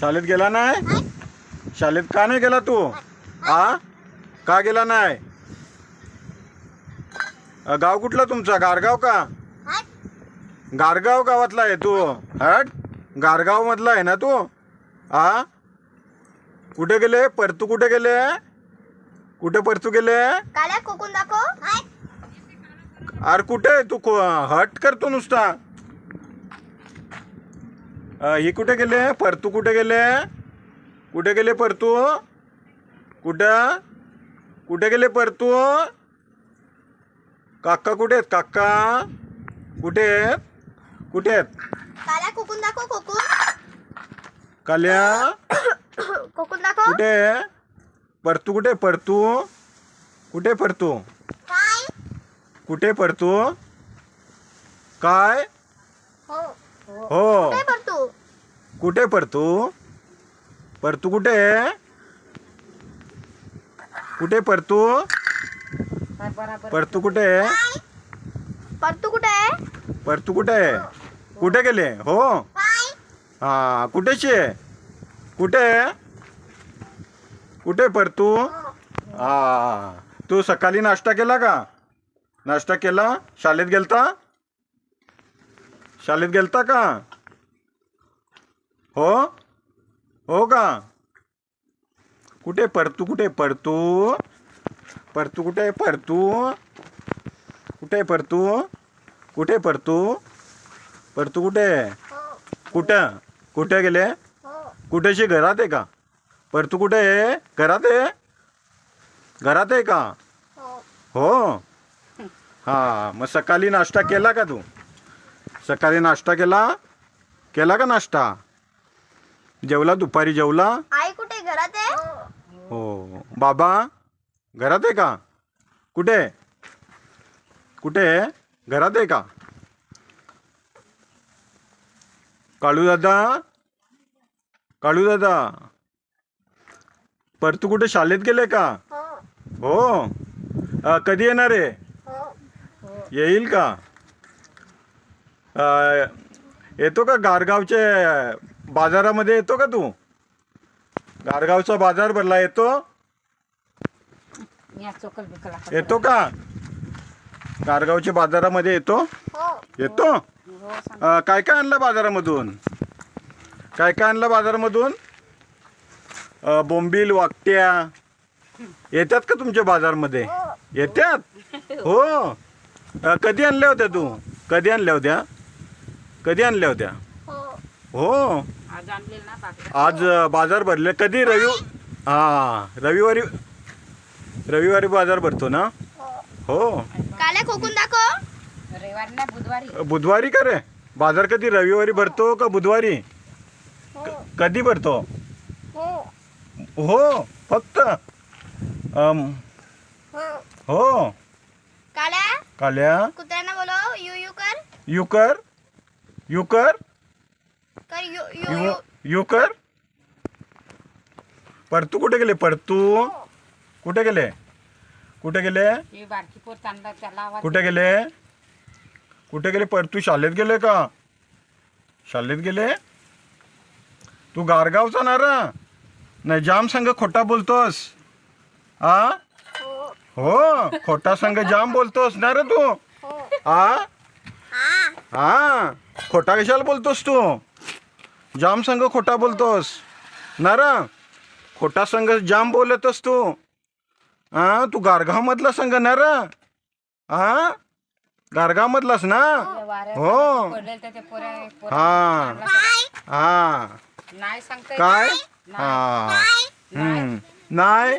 शाळेत गेला नाही? शाळेत का नाही गेला तू? आ का गेला नाही? गाव कुठला तुमचा? गारगाव का? गारगाव गावातला आहे तू. हट. गारगाव मधला आहे ना तू? आ कुठे गेले? परतू कुठे गेले? कुठे परतू गेले? अरे कुठे तू हट करतो नुसता. ही कुठे गेले परतू कुठे गेले कुठे गेले परतू? कुठं? कुठे गेले परतू? काका कुठे आहेत? काका? कुठे आहेत? कुठे आहेत? काल्या कोकून दाखव कोकून काल्या? कोकून दाखव. कुठे? परतू कुठे परतू. कुठे परतू? काय कुठे परतू? काय? हो. हो. कुठे परतू परतू कुठे? कुठे परतू परतू कुठे? परतू कुठे? परतू कुठे? कुठे गेले? हो? हा कुठेची आहे? कुठे? कुठे परतू हा तू सकाळी नाश्ता केला का? नाश्ता केला? शाळेत गेलता? शाळेत गेलता का? हो? हो का? कुठे परतू कुठे परतू? परतू कुठे परतू? कुठे परतू? कुठे परतू? परतू कुठे? हो कुठं? कुठे गेले? कुठेशी? घरात आहे का? परतू कुठे? आहे घरात आहे? घरात आहे का? हो हो. हां मग सकाळी नाश्ता केला का तू? सकाळी नाश्ता केला? केला का नाश्ता? जेवला दुपारी जेवला? आई कुठे? घरात आहे? हो. बाबा घरात आहे का? कुठे? कुठे? आहे? घरात आहे का? काळू दादा? काळू दादा? परतू कुठे शाळेत गेले का? हो. हो. अ, कधी येणार आहे? हो. येईल का? अ, येतो का गारगावचे बाजारामध्ये येतो का तू? गारगावचा बाजार भरला येतो? येतो का? गारगावच्या बाजारामध्ये येतो? हो. येतो? हो काय काय आणलं बाजारामधून? काय काय आणलं बाजारामधून? बोंबील वाकट्या. येतात का तुमच्या बाजारमध्ये? येतात? हो. कधी आणल्या होत्या तू? कधी आणल्या होत्या? कधी आणल्या होत्या? हो. हो. आज बाजार भरले. कधी? रवि हां रविवारी रविवारी बाजार भरतो ना? हो. काल्या कोकून दाखव. बुधवारी. बुधवारी का रे? बाजार कधी? रविवारी भरतो का बुधवारी? हो. कधी भरतो? हो. हो फक्त अम, हो. हो. काल्या? काल्या? कुत्र्यांना बोलव. यू यू कर. यू कर. यू कर. यू कर. परतू कुठे गेले? परतू. कुठे गेले? कुठे गेले? ही बारकी पोर चांगला त्याला आवाज कुठे गेले? कुठे गेले? परतू शाळेत गेले का? शाळेत गेले? तू गारगावचा ना रा नाही जाम संघ खोटा बोलतोस. आ? हो. हो खोटा संघ जाम बोलतोस ना रे तू? हो. आ? हा हा खोटा कशाला बोलतोस तू? जाम संघ खोटा बोलतोस. ना रा खोटा संघ जाम बोलतोस तू. हा तू गारगाव मधला संघ ना? रा हा. गारगाव मधलास ना हो. हा हा. नाही सांगता येत. काय? नाही. हा. काय. नाही?